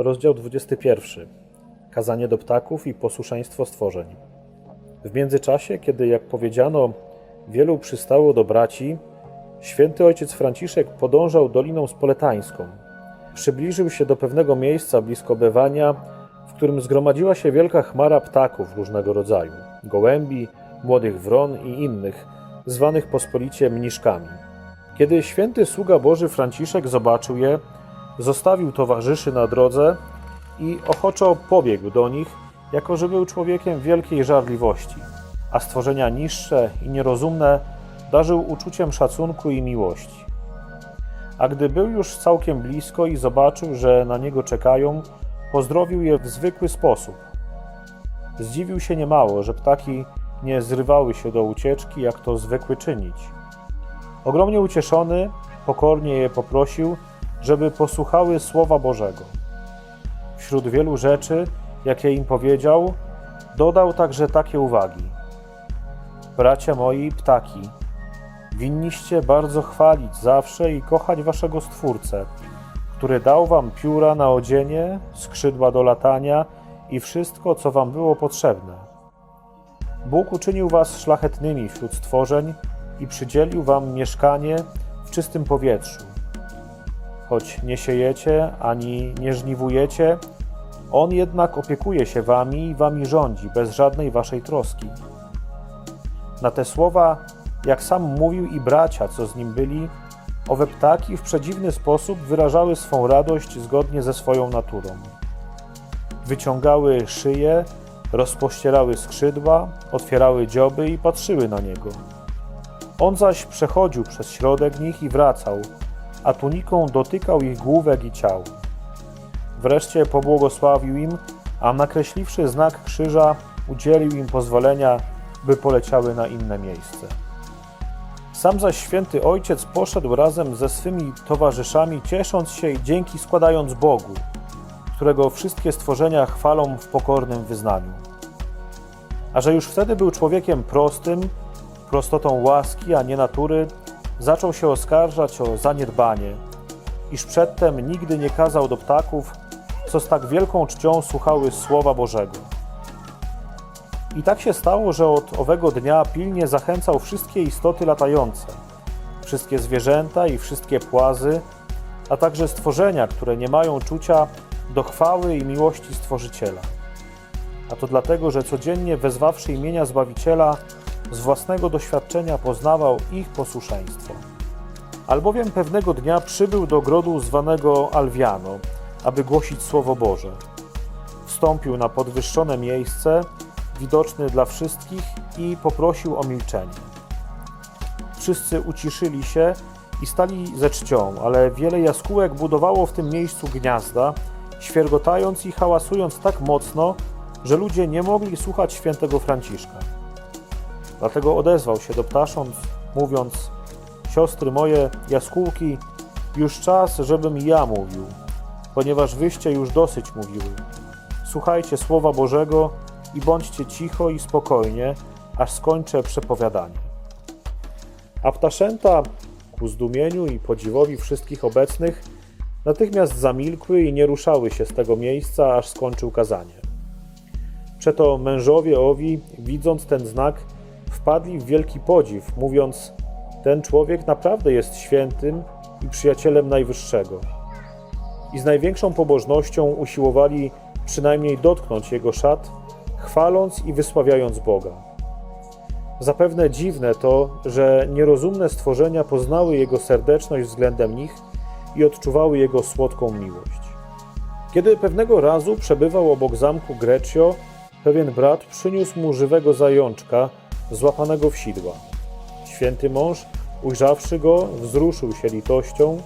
Rozdział 21. Kazanie do ptaków i posłuszeństwo stworzeń. W międzyczasie, kiedy, jak powiedziano, wielu przystało do braci, święty ojciec Franciszek podążał doliną spoletańską. Przybliżył się do pewnego miejsca blisko Bewania, którym zgromadziła się wielka chmara ptaków różnego rodzaju gołębi, młodych wron i innych, zwanych pospolicie mniszkami. Kiedy święty sługa Boży Franciszek zobaczył je, zostawił towarzyszy na drodze i ochoczo pobiegł do nich, jako że był człowiekiem wielkiej żarliwości, a stworzenia niższe i nierozumne darzył uczuciem szacunku i miłości. A gdy był już całkiem blisko i zobaczył, że na niego czekają, pozdrowił je w zwykły sposób. Zdziwił się niemało, że ptaki nie zrywały się do ucieczki, jak to zwykły czynić. Ogromnie ucieszony, pokornie je poprosił, żeby posłuchały Słowa Bożego. Wśród wielu rzeczy, jakie im powiedział, dodał także takie uwagi. Bracia moi, ptaki, winniście bardzo chwalić zawsze i kochać waszego Stwórcę, który dał wam pióra na odzienie, skrzydła do latania i wszystko, co wam było potrzebne. Bóg uczynił was szlachetnymi wśród stworzeń i przydzielił wam mieszkanie w czystym powietrzu. Choć nie siejecie ani nie żniwujecie, On jednak opiekuje się wami i wami rządzi bez żadnej waszej troski. Na te słowa, jak sam mówił i bracia, co z nim byli, owe ptaki w przedziwny sposób wyrażały swą radość zgodnie ze swoją naturą. Wyciągały szyje, rozpościerały skrzydła, otwierały dzioby i patrzyły na niego. On zaś przechodził przez środek nich i wracał, a tuniką dotykał ich główek i ciał. Wreszcie pobłogosławił im, a nakreśliwszy znak krzyża, udzielił im pozwolenia, by poleciały na inne miejsce. Sam zaś święty ojciec poszedł razem ze swymi towarzyszami, ciesząc się i dzięki składając Bogu, którego wszystkie stworzenia chwalą w pokornym wyznaniu. A że już wtedy był człowiekiem prostym, prostotą łaski, a nie natury, zaczął się oskarżać o zaniedbanie, iż przedtem nigdy nie kazał do ptaków, co z tak wielką czcią słuchały Słowa Bożego. I tak się stało, że od owego dnia pilnie zachęcał wszystkie istoty latające, wszystkie zwierzęta i wszystkie płazy, a także stworzenia, które nie mają czucia do chwały i miłości Stworzyciela. A to dlatego, że codziennie wezwawszy imienia Zbawiciela, z własnego doświadczenia poznawał ich posłuszeństwo. Albowiem pewnego dnia przybył do grodu zwanego Alwiano, aby głosić Słowo Boże. Wstąpił na podwyższone miejsce, widoczny dla wszystkich i poprosił o milczenie. Wszyscy uciszyli się i stali ze czcią, ale wiele jaskółek budowało w tym miejscu gniazda, świergotając i hałasując tak mocno, że ludzie nie mogli słuchać świętego Franciszka. Dlatego odezwał się do ptasząt, mówiąc: Siostry moje, jaskółki, już czas, żebym ja mówił, ponieważ wyście już dosyć mówiły. Słuchajcie słowa Bożego i bądźcie cicho i spokojnie, aż skończę przepowiadanie. A ptaszęta, ku zdumieniu i podziwowi wszystkich obecnych, natychmiast zamilkły i nie ruszały się z tego miejsca, aż skończył kazanie. Przeto mężowie owi, widząc ten znak, wpadli w wielki podziw, mówiąc: Ten człowiek naprawdę jest świętym i przyjacielem Najwyższego. I z największą pobożnością usiłowali przynajmniej dotknąć jego szat, chwaląc i wysławiając Boga. Zapewne dziwne to, że nierozumne stworzenia poznały jego serdeczność względem nich i odczuwały jego słodką miłość. Kiedy pewnego razu przebywał obok zamku Greccio, pewien brat przyniósł mu żywego zajączka, złapanego w sidła. Święty mąż, ujrzawszy go, wzruszył się litością.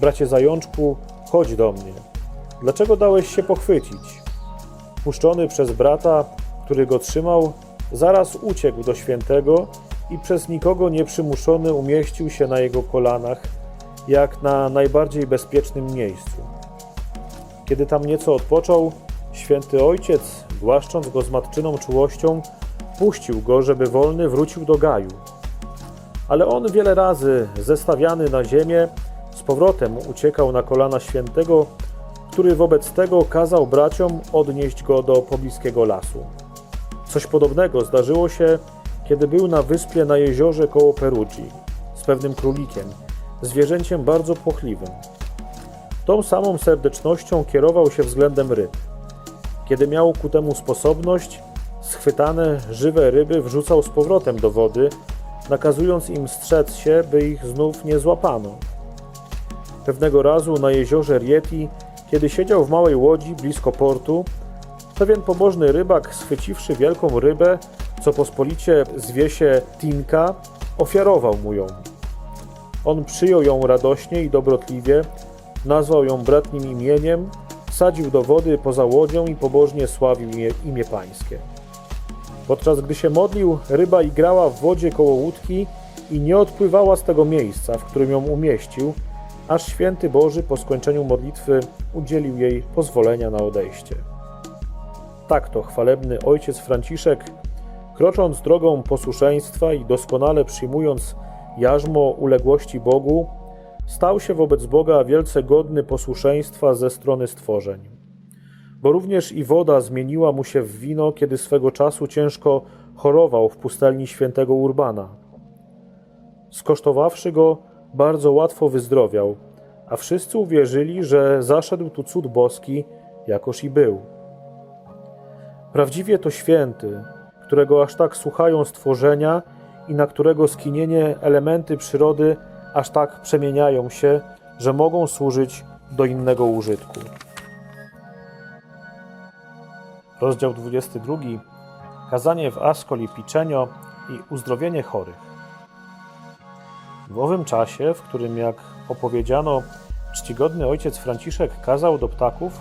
Bracie zajączku, chodź do mnie. Dlaczego dałeś się pochwycić? Puszczony przez brata, który go trzymał, zaraz uciekł do świętego i przez nikogo nieprzymuszony umieścił się na jego kolanach, jak na najbardziej bezpiecznym miejscu. Kiedy tam nieco odpoczął, Święty ojciec, głaszcząc go z matczyną czułością, puścił go, żeby wolny wrócił do gaju. Ale on wiele razy, zestawiany na ziemię, z powrotem uciekał na kolana świętego, który wobec tego kazał braciom odnieść go do pobliskiego lasu. Coś podobnego zdarzyło się, kiedy był na wyspie na jeziorze koło Perugii z pewnym królikiem, zwierzęciem bardzo płochliwym. Tą samą serdecznością kierował się względem ryb. Kiedy miał ku temu sposobność, schwytane żywe ryby wrzucał z powrotem do wody, nakazując im strzec się, by ich znów nie złapano. Pewnego razu na jeziorze Rieti, kiedy siedział w małej łodzi blisko portu, pewien pobożny rybak, schwyciwszy wielką rybę, co pospolicie zwie się Tinka, ofiarował mu ją. On przyjął ją radośnie i dobrotliwie, nazwał ją bratnim imieniem, wsadził do wody poza łodzią i pobożnie sławił imię, imię pańskie. Podczas gdy się modlił, ryba igrała w wodzie koło łódki i nie odpływała z tego miejsca, w którym ją umieścił, aż święty Boży po skończeniu modlitwy udzielił jej pozwolenia na odejście. Tak to chwalebny ojciec Franciszek, krocząc drogą posłuszeństwa i doskonale przyjmując jarzmo uległości Bogu, stał się wobec Boga wielce godny posłuszeństwa ze strony stworzeń. Bo również i woda zmieniła mu się w wino, kiedy swego czasu ciężko chorował w pustelni świętego Urbana. Skosztowawszy go, bardzo łatwo wyzdrowiał, a wszyscy uwierzyli, że zaszedł tu cud boski, jakoż i był. Prawdziwie to święty, którego aż tak słuchają stworzenia i na którego skinienie elementy przyrody aż tak przemieniają się, że mogą służyć do innego użytku. Rozdział 22. Kazanie w Ascoli Piceno i uzdrowienie chorych. W owym czasie, w którym, jak opowiedziano, czcigodny ojciec Franciszek kazał do ptaków,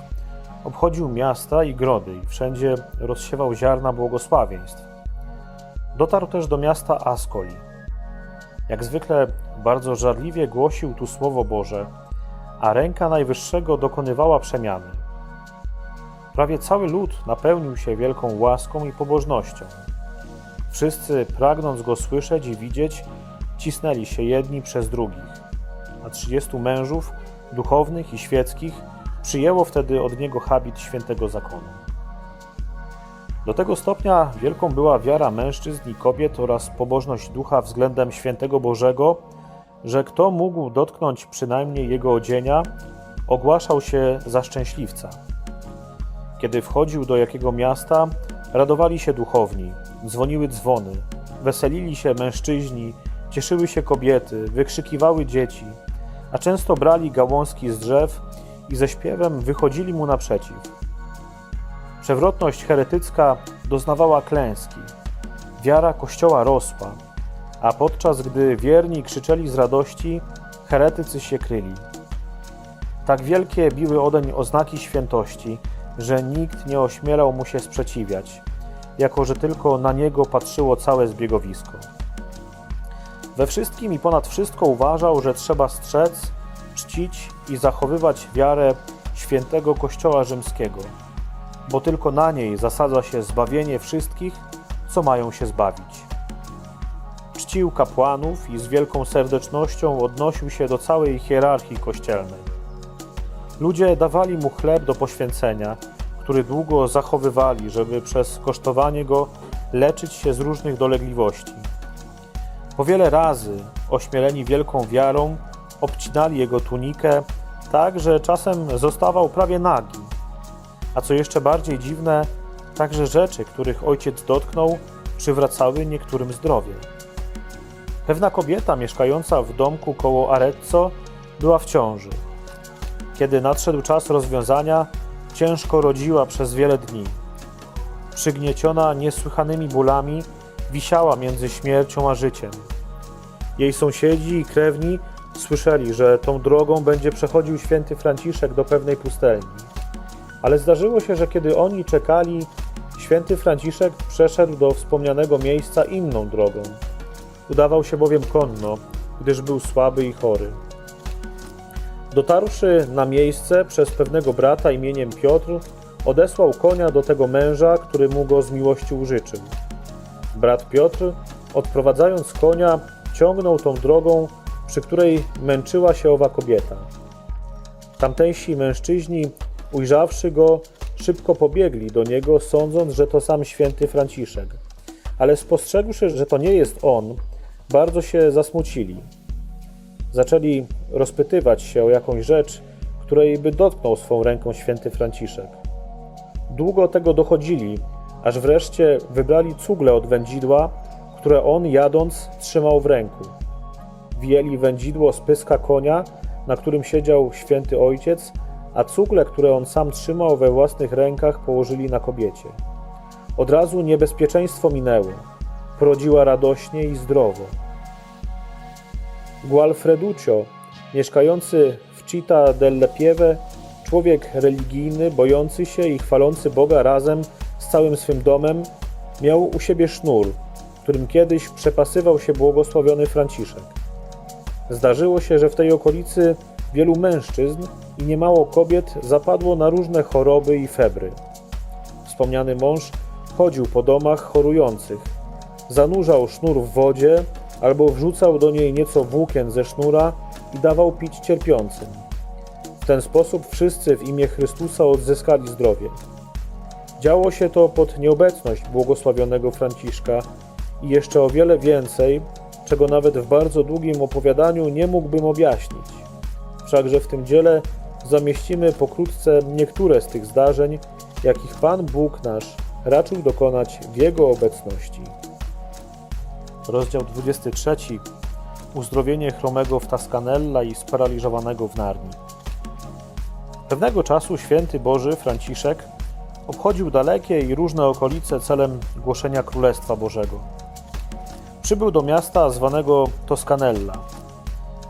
obchodził miasta i grody i wszędzie rozsiewał ziarna błogosławieństw. Dotarł też do miasta Ascoli. Jak zwykle bardzo żarliwie głosił tu Słowo Boże, a ręka Najwyższego dokonywała przemiany. Prawie cały lud napełnił się wielką łaską i pobożnością. Wszyscy, pragnąc go słyszeć i widzieć, cisnęli się jedni przez drugich, a trzydziestu mężów, duchownych i świeckich, przyjęło wtedy od niego habit świętego zakonu. Do tego stopnia wielką była wiara mężczyzn i kobiet oraz pobożność ducha względem świętego Bożego, że kto mógł dotknąć przynajmniej jego odzienia, ogłaszał się za szczęśliwca. Kiedy wchodził do jakiego miasta, radowali się duchowni, dzwoniły dzwony, weselili się mężczyźni, cieszyły się kobiety, wykrzykiwały dzieci, a często brali gałązki z drzew i ze śpiewem wychodzili mu naprzeciw. Przewrotność heretycka doznawała klęski, wiara Kościoła rosła, a podczas gdy wierni krzyczeli z radości, heretycy się kryli. Tak wielkie biły odeń oznaki świętości, że nikt nie ośmielał mu się sprzeciwiać, jako że tylko na niego patrzyło całe zbiegowisko. We wszystkim i ponad wszystko uważał, że trzeba strzec, czcić i zachowywać wiarę świętego Kościoła Rzymskiego, bo tylko na niej zasadza się zbawienie wszystkich, co mają się zbawić. Czcił kapłanów i z wielką serdecznością odnosił się do całej hierarchii kościelnej. Ludzie dawali mu chleb do poświęcenia, który długo zachowywali, żeby przez kosztowanie go leczyć się z różnych dolegliwości. Po wiele razy, ośmieleni wielką wiarą, obcinali jego tunikę, tak że czasem zostawał prawie nagi. A co jeszcze bardziej dziwne, także rzeczy, których ojciec dotknął, przywracały niektórym zdrowie. Pewna kobieta mieszkająca w domku koło Arezzo była w ciąży. Kiedy nadszedł czas rozwiązania, ciężko rodziła przez wiele dni. Przygnieciona niesłychanymi bólami, wisiała między śmiercią a życiem. Jej sąsiedzi i krewni słyszeli, że tą drogą będzie przechodził święty Franciszek do pewnej pustelni. Ale zdarzyło się, że kiedy oni czekali, święty Franciszek przeszedł do wspomnianego miejsca inną drogą. Udawał się bowiem konno, gdyż był słaby i chory. Dotarłszy na miejsce przez pewnego brata imieniem Piotr, odesłał konia do tego męża, który mu go z miłości użyczył. Brat Piotr, odprowadzając konia, ciągnął tą drogą, przy której męczyła się owa kobieta. Tamtejsi mężczyźni, ujrzawszy go, szybko pobiegli do niego, sądząc, że to sam święty Franciszek. Ale spostrzegłszy, że to nie jest on, bardzo się zasmucili. Zaczęli rozpytywać się o jakąś rzecz, której by dotknął swą ręką święty Franciszek. Długo tego dochodzili, aż wreszcie wybrali cugle od wędzidła, które on jadąc trzymał w ręku. Wijeli wędzidło z pyska konia, na którym siedział święty ojciec, a cugle, które on sam trzymał we własnych rękach, położyli na kobiecie. Od razu niebezpieczeństwo minęło. Porodziła radośnie i zdrowo. Gualfreduccio, mieszkający w Città delle Pieve, człowiek religijny, bojący się i chwalący Boga razem całym swym domem, miał u siebie sznur, którym kiedyś przepasywał się błogosławiony Franciszek. Zdarzyło się, że w tej okolicy wielu mężczyzn i niemało kobiet zapadło na różne choroby i febry. Wspomniany mąż chodził po domach chorujących, zanurzał sznur w wodzie albo wrzucał do niej nieco włókien ze sznura i dawał pić cierpiącym. W ten sposób wszyscy w imię Chrystusa odzyskali zdrowie. Działo się to pod nieobecność błogosławionego Franciszka i jeszcze o wiele więcej, czego nawet w bardzo długim opowiadaniu nie mógłbym objaśnić. Wszakże w tym dziele zamieścimy pokrótce niektóre z tych zdarzeń, jakich Pan Bóg nasz raczył dokonać w Jego obecności. Rozdział 23. Uzdrowienie chromego w Tascanella i sparaliżowanego w Narni. Pewnego czasu święty Boży Franciszek obchodził dalekie i różne okolice celem głoszenia Królestwa Bożego. Przybył do miasta zwanego Toscanella.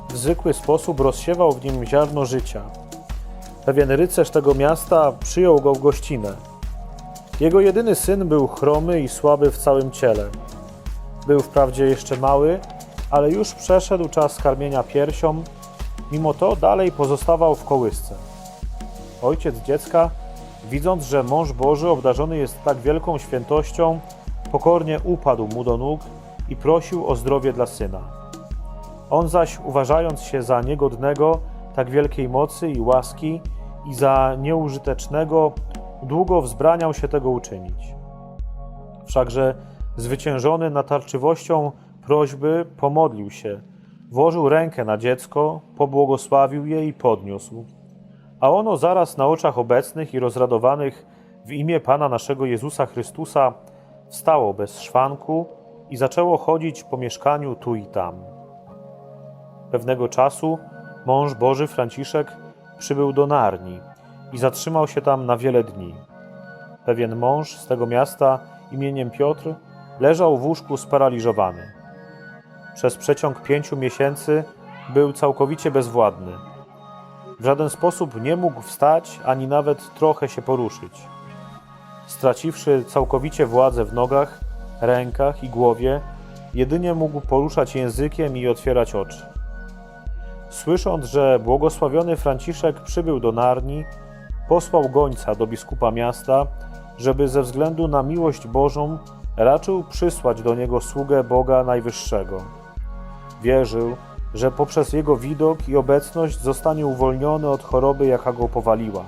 W zwykły sposób rozsiewał w nim ziarno życia. Pewien rycerz tego miasta przyjął go w gościnę. Jego jedyny syn był chromy i słaby w całym ciele. Był wprawdzie jeszcze mały, ale już przeszedł czas karmienia piersią, mimo to dalej pozostawał w kołysce. Ojciec dziecka, widząc, że mąż Boży obdarzony jest tak wielką świętością, pokornie upadł mu do nóg i prosił o zdrowie dla syna. On zaś, uważając się za niegodnego tak wielkiej mocy i łaski i za nieużytecznego, długo wzbraniał się tego uczynić. Wszakże zwyciężony natarczywością prośby pomodlił się, włożył rękę na dziecko, pobłogosławił je i podniósł. A ono zaraz na oczach obecnych i rozradowanych w imię Pana naszego Jezusa Chrystusa wstało bez szwanku i zaczęło chodzić po mieszkaniu tu i tam. Pewnego czasu mąż Boży Franciszek przybył do Narni i zatrzymał się tam na wiele dni. Pewien mąż z tego miasta imieniem Piotr leżał w łóżku sparaliżowany. Przez przeciąg pięciu miesięcy był całkowicie bezwładny. W żaden sposób nie mógł wstać ani nawet trochę się poruszyć. Straciwszy całkowicie władzę w nogach, rękach i głowie, jedynie mógł poruszać językiem i otwierać oczy. Słysząc, że błogosławiony Franciszek przybył do Narni, posłał gońca do biskupa miasta, żeby ze względu na miłość Bożą raczył przysłać do niego sługę Boga Najwyższego. Wierzył, że poprzez jego widok i obecność zostanie uwolniony od choroby, jaka go powaliła.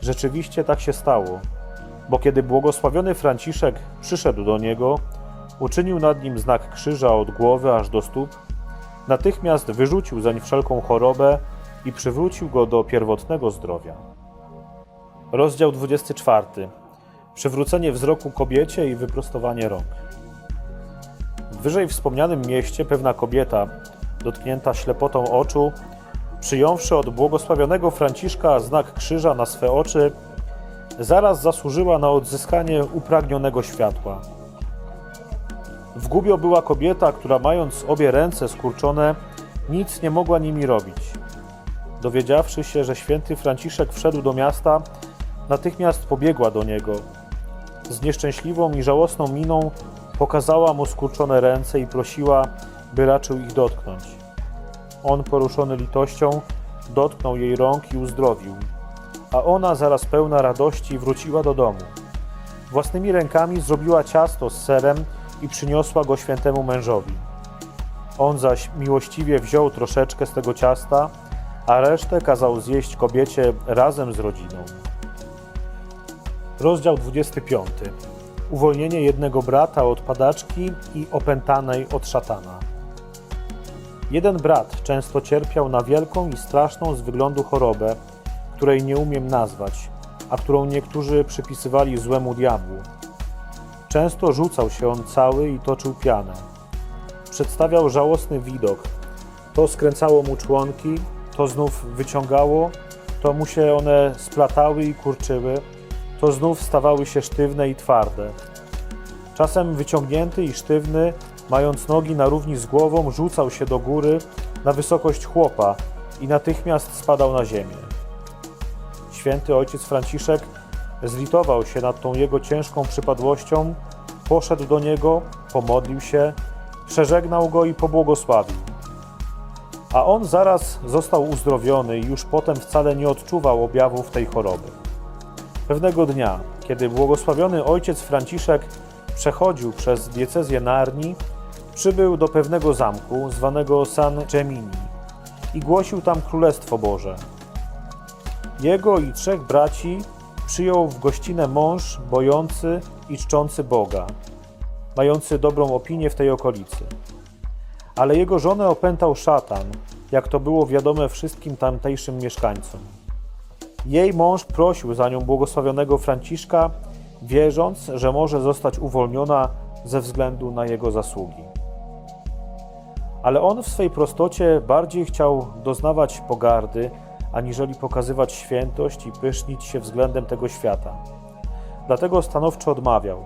Rzeczywiście tak się stało, bo kiedy błogosławiony Franciszek przyszedł do niego, uczynił nad nim znak krzyża od głowy aż do stóp, natychmiast wyrzucił zań wszelką chorobę i przywrócił go do pierwotnego zdrowia. Rozdział 24. Przywrócenie wzroku kobiecie i wyprostowanie rąk. Wyżej wspomnianym mieście pewna kobieta, dotknięta ślepotą oczu, przyjąwszy od błogosławionego Franciszka znak krzyża na swe oczy, zaraz zasłużyła na odzyskanie upragnionego światła. W gubio była kobieta, która mając obie ręce skurczone, nic nie mogła nimi robić. Dowiedziawszy się, że święty Franciszek wszedł do miasta, natychmiast pobiegła do niego. Z nieszczęśliwą i żałosną miną pokazała mu skurczone ręce i prosiła, by raczył ich dotknąć. On, poruszony litością, dotknął jej rąk i uzdrowił. a ona zaraz pełna radości wróciła do domu. Własnymi rękami zrobiła ciasto z serem i przyniosła go świętemu mężowi. On zaś miłościwie wziął troszeczkę z tego ciasta, a resztę kazał zjeść kobiecie razem z rodziną. Rozdział 25. Uwolnienie jednego brata od padaczki i opętanej od szatana. Jeden brat często cierpiał na wielką i straszną z wyglądu chorobę, której nie umiem nazwać, a którą niektórzy przypisywali złemu diabłu. Często rzucał się on cały i toczył pianę. Przedstawiał żałosny widok. To skręcało mu członki, to znów wyciągało, to mu się one splatały i kurczyły, to znów stawały się sztywne i twarde. Czasem wyciągnięty i sztywny, mając nogi na równi z głową, rzucał się do góry na wysokość chłopa i natychmiast spadał na ziemię. Święty ojciec Franciszek zlitował się nad tą jego ciężką przypadłością, poszedł do niego, pomodlił się, przeżegnał go i pobłogosławił. A on zaraz został uzdrowiony i już potem wcale nie odczuwał objawów tej choroby. Pewnego dnia, kiedy błogosławiony ojciec Franciszek przechodził przez diecezję Narni, przybył do pewnego zamku zwanego San Gemini i głosił tam Królestwo Boże. Jego i trzech braci przyjął w gościnę mąż bojący i czczący Boga, mający dobrą opinię w tej okolicy. Ale jego żonę opętał szatan, jak to było wiadome wszystkim tamtejszym mieszkańcom. Jej mąż prosił za nią błogosławionego Franciszka, wierząc, że może zostać uwolniona ze względu na jego zasługi. Ale on w swej prostocie bardziej chciał doznawać pogardy, aniżeli pokazywać świętość i pysznić się względem tego świata. Dlatego stanowczo odmawiał.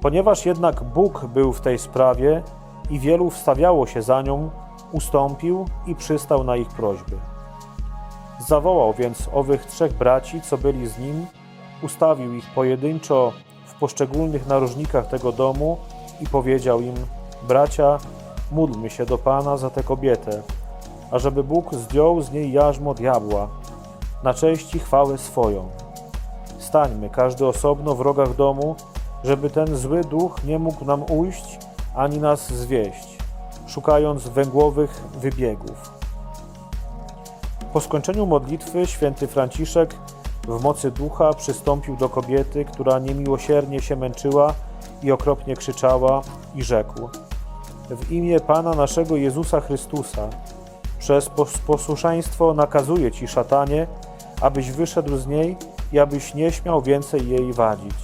Ponieważ jednak Bóg był w tej sprawie i wielu wstawiało się za nią, ustąpił i przystał na ich prośby. Zawołał więc owych trzech braci, co byli z nim, ustawił ich pojedynczo w poszczególnych narożnikach tego domu i powiedział im: Bracia, módlmy się do Pana za tę kobietę, ażeby Bóg zdjął z niej jarzmo diabła, na cześć i chwałę swoją. Stańmy każdy osobno w rogach domu, żeby ten zły duch nie mógł nam ujść ani nas zwieść, szukając węgłowych wybiegów. Po skończeniu modlitwy święty Franciszek w mocy ducha przystąpił do kobiety, która niemiłosiernie się męczyła i okropnie krzyczała i rzekł: W imię Pana naszego Jezusa Chrystusa, przez pos- posłuszeństwo nakazuję ci, szatanie, abyś wyszedł z niej i abyś nie śmiał więcej jej wadzić.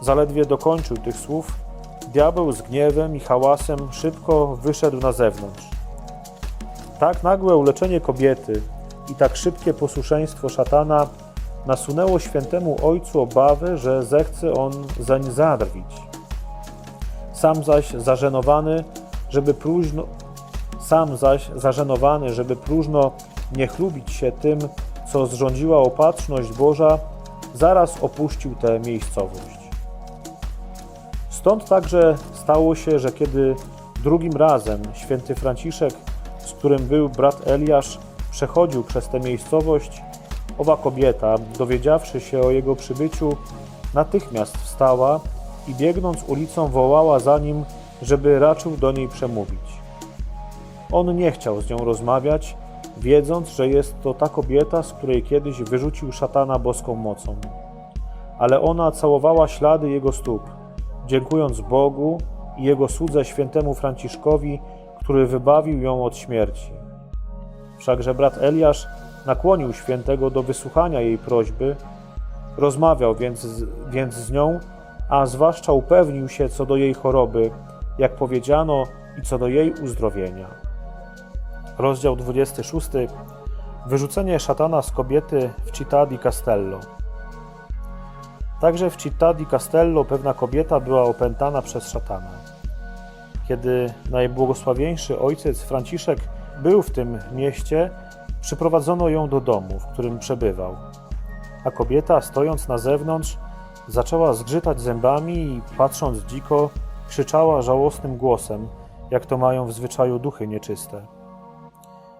Zaledwie dokończył tych słów, diabeł z gniewem i hałasem szybko wyszedł na zewnątrz. Tak nagłe uleczenie kobiety i tak szybkie posłuszeństwo szatana nasunęło świętemu ojcu obawę, że zechce on zań zadrwić. Sam zaś zażenowany, żeby próżno, sam zaś zażenowany, żeby próżno nie chlubić się tym, co zrządziła opatrzność Boża, zaraz opuścił tę miejscowość. Stąd także stało się, że kiedy drugim razem święty Franciszek, z którym był brat Eliasz, przechodził przez tę miejscowość, owa kobieta, dowiedziawszy się o jego przybyciu, natychmiast wstała i biegnąc ulicą wołała za nim, żeby raczył do niej przemówić. On nie chciał z nią rozmawiać, wiedząc, że jest to ta kobieta, z której kiedyś wyrzucił szatana boską mocą. Ale ona całowała ślady jego stóp, dziękując Bogu i jego słudze świętemu Franciszkowi, który wybawił ją od śmierci. Wszakże brat Eliasz nakłonił świętego do wysłuchania jej prośby, rozmawiał więc, z- więc z nią, a zwłaszcza upewnił się co do jej choroby, jak powiedziano, i co do jej uzdrowienia. Rozdział 26. Wyrzucenie szatana z kobiety w Città di Castello. Także w Città di Castello pewna kobieta była opętana przez szatana. Kiedy najbłogosławieńszy ojciec Franciszek był w tym mieście, przyprowadzono ją do domu, w którym przebywał. A kobieta, stojąc na zewnątrz, zaczęła zgrzytać zębami i patrząc dziko, krzyczała żałosnym głosem, jak to mają w zwyczaju duchy nieczyste.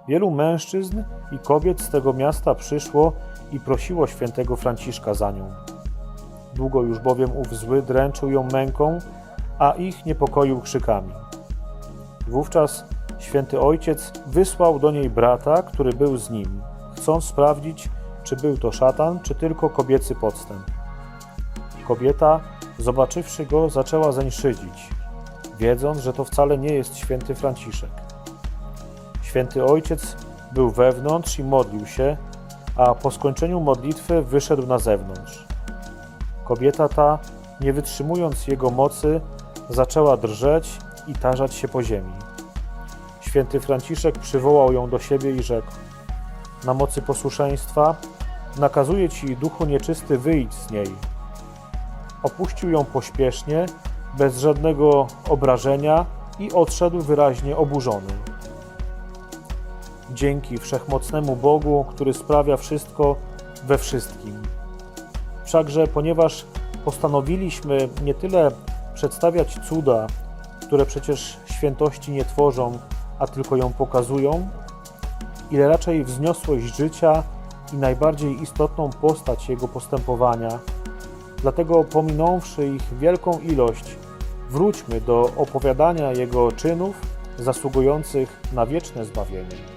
Wielu mężczyzn i kobiet z tego miasta przyszło i prosiło świętego Franciszka za nią. Długo już bowiem ów zły dręczył ją męką, a ich niepokoił krzykami. Wówczas święty ojciec wysłał do niej brata, który był z nim, chcąc sprawdzić, czy był to szatan, czy tylko kobiecy podstęp. Kobieta, zobaczywszy go, zaczęła zeń szydzić, wiedząc, że to wcale nie jest święty Franciszek. Święty ojciec był wewnątrz i modlił się, a po skończeniu modlitwy wyszedł na zewnątrz. Kobieta ta, nie wytrzymując jego mocy, zaczęła drżeć i tarzać się po ziemi. Święty Franciszek przywołał ją do siebie i rzekł: Na mocy posłuszeństwa nakazuję ci, duchu nieczysty, wyjdź z niej. Opuścił ją pośpiesznie, bez żadnego obrażenia i odszedł wyraźnie oburzony. Dzięki wszechmocnemu Bogu, który sprawia wszystko we wszystkim. Wszakże, ponieważ postanowiliśmy nie tyle przedstawiać cuda, które przecież świętości nie tworzą, a tylko ją pokazują, ile raczej wzniosłość życia i najbardziej istotną postać jego postępowania. Dlatego, pominąwszy ich wielką ilość, wróćmy do opowiadania jego czynów zasługujących na wieczne zbawienie.